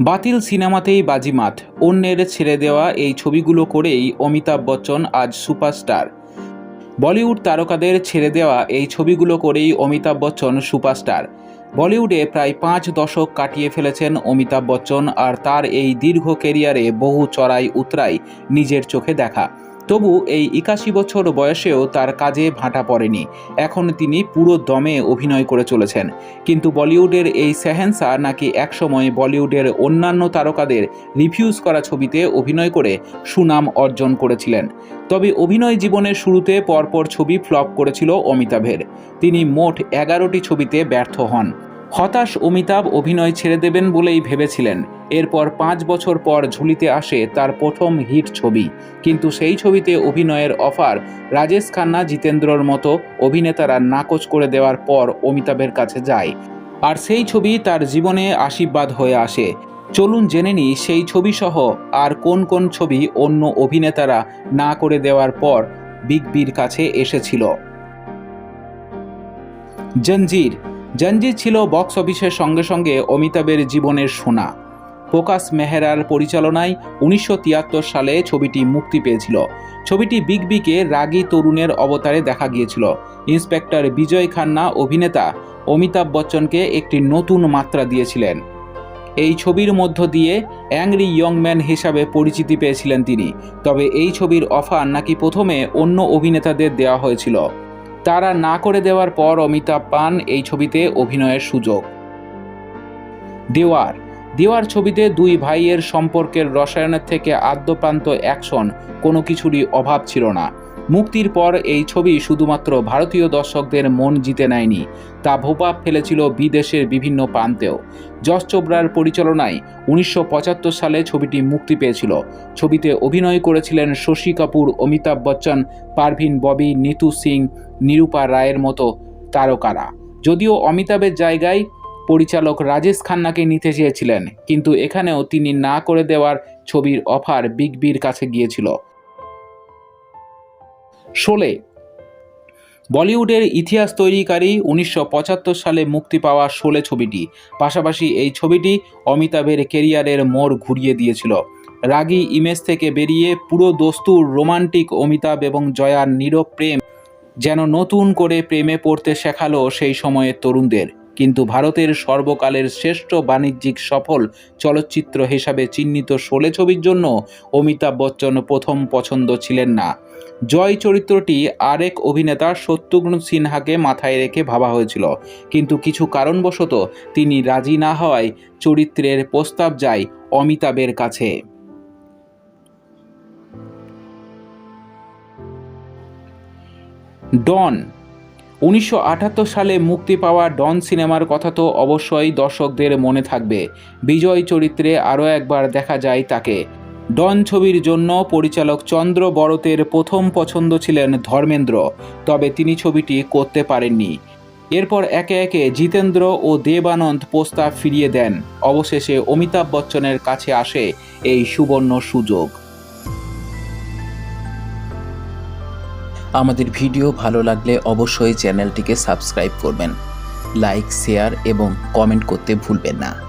বাতিল সিনেমাতেই বাজিমাত। অন্যের ছেড়ে দেওয়া এই ছবিগুলো করেই অমিতাভ বচ্চন আজ সুপারস্টার। বলিউড তারকাদের ছেড়ে দেওয়া এই ছবিগুলো করেই অমিতাভ বচ্চন সুপারস্টার। বলিউডে প্রায় পাঁচ দশক কাটিয়ে ফেলেছেন অমিতাভ বচ্চন, আর তার এই দীর্ঘ কেরিয়ারে বহু চড়াই উতরাই নিজের চোখে দেখা। তবু এই একাশি বছর বয়সেও তার কাজে ভাটা পড়েনি। এখন তিনি পুরো দমে অভিনয় করে চলেছেন। কিন্তু বলিউডের এই সেহেন্সা নাকি একসময় বলিউডের অন্যান্য তারকাদের রিফিউজ করা ছবিতে অভিনয় করে সুনাম অর্জন করেছিলেন। তবে অভিনয় জীবনের শুরুতে পরপর ছবি ফ্লপ করেছিল অমিতাভের তিনি মোট এগারোটি ছবিতে ব্যর্থ হন। হতাশ অমিতাভ অভিনয় ছেড়ে দেবেন বলেই ভেবেছিলেন। এরপর পাঁচ বছর পর ঝুলিতে আসে তার প্রথম হিট ছবি। কিন্তু সেই ছবিতে অভিনয়ের অফার রাজেশ খান্না, জিতেন্দ্রর মতো অভিনেতারা নাকচ করে দেওয়ার পর অমিতাভের কাছে যায়। আর সেই ছবি তার জীবনে আশীর্বাদ হয়ে আসে। চলুন জেনে নিই সেই ছবি সহ আর কোন কোন ছবি অন্য অভিনেতারা না করে দেওয়ার পর বিগ বির কাছে এসেছিল। জঞ্জির। জঞ্জির ছিল বক্স অফিসের সঙ্গে সঙ্গে অমিতাভের জীবনের সোনা। প্রকাশ মেহরার পরিচালনায় উনিশশো তিয়াত্তর সালে ছবিটি মুক্তি পেয়েছিল। ছবিটি বিগ বিকে রাগী তরুণের অবতারে দেখা গিয়েছিল। ইন্সপেক্টর বিজয় খান্না অভিনেতা অমিতাভ বচ্চনকে একটি নতুন মাত্রা দিয়েছিলেন। এই ছবির মধ্য দিয়ে অ্যাংরি ইয়ংম্যান হিসাবে পরিচিতি পেয়েছিলেন তিনি। তবে এই ছবির অফার নাকি প্রথমে অন্য অভিনেতাদের দেওয়া হয়েছিল। তারা না করে দেওয়ার পর অমিতাভ পান এই ছবিতে অভিনয়ের সুযোগ। দেওয়ার দেওয়ার ছবিতে দুই ভাইয়ের সম্পর্কের রসায়নের থেকে আদ্যপ্রান্ত অ্যাকশন, কোনো কিছুরই অভাব ছিল না। মুক্তির পর এই ছবি শুধুমাত্র ভারতীয় দর্শকদের মন জিতে নেয়নি, তা ভোপাপ ফেলেছিল বিদেশের বিভিন্ন প্রান্তেও। যশ চোপড়ার পরিচালনায় উনিশশো পঁচাত্তর সালে ছবিটি মুক্তি পেয়েছিল। ছবিতে অভিনয় করেছিলেন শশী কাপুর, অমিতাভ বচ্চন, পারভিন ববি, নিতু সিং, নিরূপা রায়ের মতো তারকারা। যদিও অমিতাভের জায়গায় পরিচালক রাজেশ খান্নাকে নিতে চেয়েছিলেন কিন্তু এখানেও তিনি না করে দেওয়ার ছবির অফার বিগ বির কাছে গিয়েছিল। শোলে বলিউডের ইতিহাস তৈরিকারী উনিশশো পঁচাত্তর সালে মুক্তি পাওয়া শোলে ছবিটি। পাশাপাশি এই ছবিটি অমিতাভের কেরিয়ারের মোড় ঘুরিয়ে দিয়েছিল। রাগী ইমেজ থেকে বেরিয়ে পুরো দস্তুর রোমান্টিক অমিতাভ এবং জয়ার নীরব প্রেম যেন নতুন করে প্রেমে পড়তে শেখালো সেই সময়ের তরুণদের। কিন্তু ভারতের সর্বকালের শ্রেষ্ঠ বাণিজ্যিক সফল চলচ্চিত্র হিসাবে চিহ্নিত শোলে ছবির জন্য অমিতাভ বচ্চন প্রথম পছন্দ ছিলেন না। জয় চরিত্রটি আরেক অভিনেতা শত্রুঘ্ন সিনহাকে মাথায় রেখে ভাবা হয়েছিল। কিন্তু কিছু কারণবশত তিনি রাজি না হওয়ায় চরিত্রের প্রস্তাব যায় অমিতাভের কাছে। ডন উনিশশো আটাত্তর সালে মুক্তি পাওয়া ডন সিনেমার কথা তো অবশ্যই দর্শকদের মনে থাকবে। বিজয় চরিত্রে আরও একবার দেখা যায় তাকে। ডন ছবির জন্য পরিচালক চন্দ্র বড়তের প্রথম পছন্দ ছিলেন ধর্মেন্দ্র, তবে তিনি ছবিটি করতে পারেননি। এরপর একে একে জিতেন্দ্র ও দেবানন্দ প্রস্তাব ফিরিয়ে দেন। অবশেষে অমিতাভ বচ্চনের কাছে আসে এই সুবর্ণ সুযোগ। আমাদের ভিডিও ভালো লাগলে অবশ্যই চ্যানেলটিকে সাবস্ক্রাইব করবেন। লাইক, শেয়ার এবং কমেন্ট করতে ভুলবেন না।